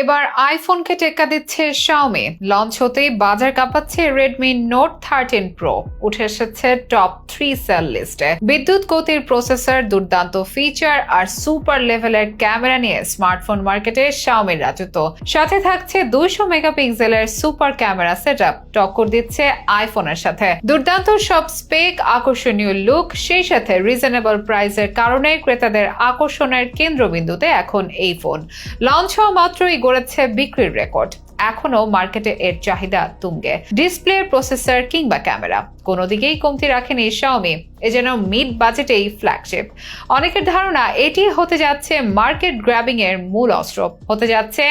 এবার আইফোনকে টেক্কা দিচ্ছে শাওমি লঞ্চ হতেই বাজার কাঁপাচ্ছে রেডমি নোট থার্টিন প্রো উঠে এসেছে টপ থ্রি সেল লিস্টে বিদ্যুৎ গতির প্রসেসর দুর্দান্ত ফিচার আর সুপার লেভেলের ক্যামেরা নিয়ে স্মার্টফোন মার্কেটে শাওমির রাজত্ব। সাথে থাকছে দুইশো মেগাপিক্সেলের সুপার ক্যামেরা সেট আপ টক্কর দিচ্ছে আইফোনের সাথে। দুর্দান্ত সব স্পেক আকর্ষণীয় লুক সেই সাথে রিজনেবল প্রাইসের কারণে ক্রেতাদের আকর্ষণের কেন্দ্রবিন্দুতে এখন এই ফোন লঞ্চ হওয়া মাত্রই গড়েছে বিক্রির রেকর্ড। এখনও মার্কেটে এর চাহিদা তুঙ্গে। ডিসপ্লে প্রসেসর কিংবা ক্যামেরা। কোনো দিকেই কমতি রাখেনি শাওমি এ যেন মিড বাজেটেই ফ্ল্যাগশিপ অনেকের ধারণা এটি হতে যাচ্ছে মার্কেট গ্র্যাবিং এর মূল অস্ত্র। হতে যাচ্ছে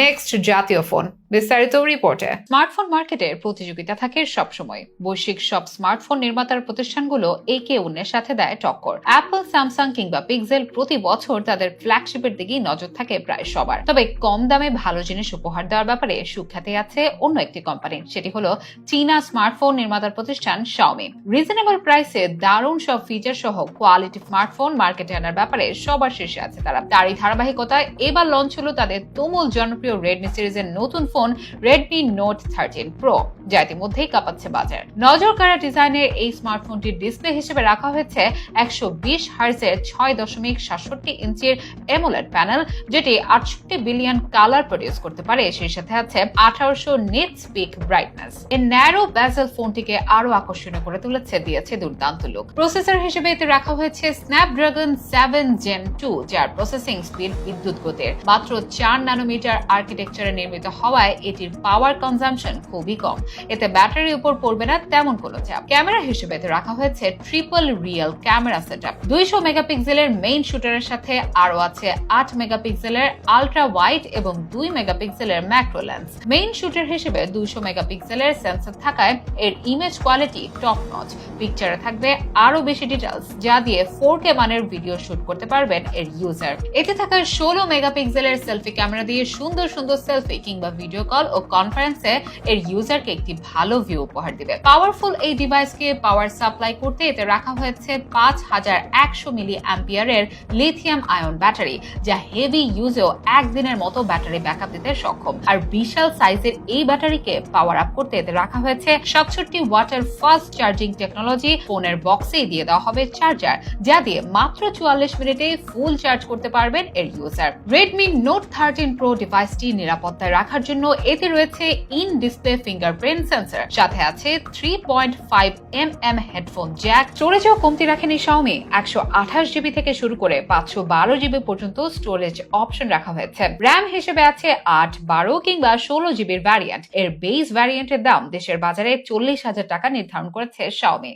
নেক্সট জাতীয় ফোন বিস্তারিত রিপোর্টে স্মার্টফোন মার্কেটের প্রতিযোগিতা থাকে সবসময়। বৈশ্বিক সব স্মার্টফোন নির্মাতার প্রতিষ্ঠানগুলো একে অন্যের সাথে দেয় টক্কর। অ্যাপল স্যামসাং কিংবা পিক্সেল প্রতি বছর তাদের ফ্ল্যাগশিপের দিকেই নজর থাকে প্রায় সবার। তবে কম দামে ভালো জিনিস উপহার দেওয়ার ব্যাপারে সুখ্যাতি আছে অন্য একটি কোম্পানি সেটি হলো চীনা স্মার্টফোন নির্মাতার প্রতিষ্ঠান শাওমি রিজনেবল প্রাইসে দারুণ সব ফিচার সহ কোয়ালিটি স্মার্টফোন মার্কেটে আনার ব্যাপারে সবার শীর্ষে আছে তারা। তারই ধারাবাহিকতায় এবার লঞ্চ হলো তাদের তুমুল জনপ্রিয় রেডমি সিরিজের নতুন phone Redmi Note thirteen Pro যা ইতিমধ্যেই কাঁপাচ্ছে বাজার। নজর কাড়া ডিজাইনের এই স্মার্টফোনটির ডিসপ্লে হিসেবে রাখা হয়েছে একশো বিশ হার্জের ছয় দশমিক সাতষট্টি ইঞ্চির এমোলেড প্যানেল যেটি আটষট্টি বিলিয়ন কালার প্রডিউস করতে পারে। সেই সাথে আছে আঠারোশো নিট স্পিক ব্রাইটনেস এর ন্যারো ব্যাজেল ফোনটিকে আরও আকর্ষণীয় করে তুলেছে, দিয়েছে দুর্দান্ত লুক প্রসেসর হিসেবে এতে রাখা হয়েছে স্ন্যাপড্রাগন সেভেন জেন টু যার প্রসেসিং স্পিড বিদ্যুৎ গতির। মাত্র চার ন্যানোমিটার আর্কিটেকচারে নির্মিত হওয়ায় এটির পাওয়ার কনজাম্পশন খুবই কম। এতে ব্যাটারির উপর পড়বে না তেমন কোনো চাপ। ক্যামেরা হিসেবে এতে রাখা হয়েছে ট্রিপল রিয়েল ক্যামেরা সেটআপ দুইশো মেগাপিক্সেলের মেইন শুটারের সাথে আরও আছে আট মেগাপিক্সেলের আলট্রা ওয়াইড এবং দুই মেগাপিক্সেলের ম্যাক্রো লেন্স মেইন শুটার হিসেবে দুইশো মেগাপিক্সেলের সেন্সর থাকায় এর ইমেজ কোয়ালিটি টপ নচ পিকচারে থাকবে আরও বেশি ডিটেলস যা দিয়ে ফোর কে মানের ভিডিও শুট করতে পারবেন এর ইউজার এতে থাকা ষোলো মেগাপিক্সেলের সেলফি ক্যামেরা দিয়ে সুন্দর সুন্দর সেলফি কিংবা ভিডিও কল ও কনফারেন্সে এর ইউজারকে একটি ভালো ভিউ উপহার দিবে। পাওয়ারফুল এই ডিভাইসকে পাওয়ার সাপ্লাই করতে এতে রাখা হয়েছে পাঁচ হাজার একশো মিলি অ্যাম্পিয়ারের লিথিয়াম আয়ন ব্যাটারি যা হেভি ইউজেও একদিনের মতো ব্যাটারি ব্যাকআপ দিতে সক্ষম। আর বিশাল সাইজের এই ব্যাটারিকে পাওয়ার আপ করতে এতে রাখা হয়েছে সাতষট্টি ওয়াটার ফাস্ট চার্জিং টেকনোলজি ফোনের বক্সেই দিয়ে দেওয়া হবে চার্জার, যা দিয়ে মাত্র চুয়াল্লিশ মিনিটে ফুল চার্জ করতে পারবেন এর user Redmi Note thirteen Pro ডিভাইসটি নিরাপত্তায় রাখার জন্য এতে রয়েছে ইন ডিসপ্লে ফিঙ্গারপ্রিন্ট সেন্সর সাথে আছে three point five M M headphone jack স্টোরেজেও কমতি রাখেনি শাওমি একশো আঠাশ জিবি থেকে শুরু করে পাঁচশো বারো জিবি পর্যন্ত স্টোরেজ অপশন রাখা হয়েছে। র্যাম হিসেবে আছে আট, বারো কিংবা ষোলো জিবির ভ্যারিয়েন্ট এর বেস ভ্যারিয়েন্টের দাম দেশের বাজারে চল্লিশ হাজার টাকা নির্ধারণ করেছে শাওমি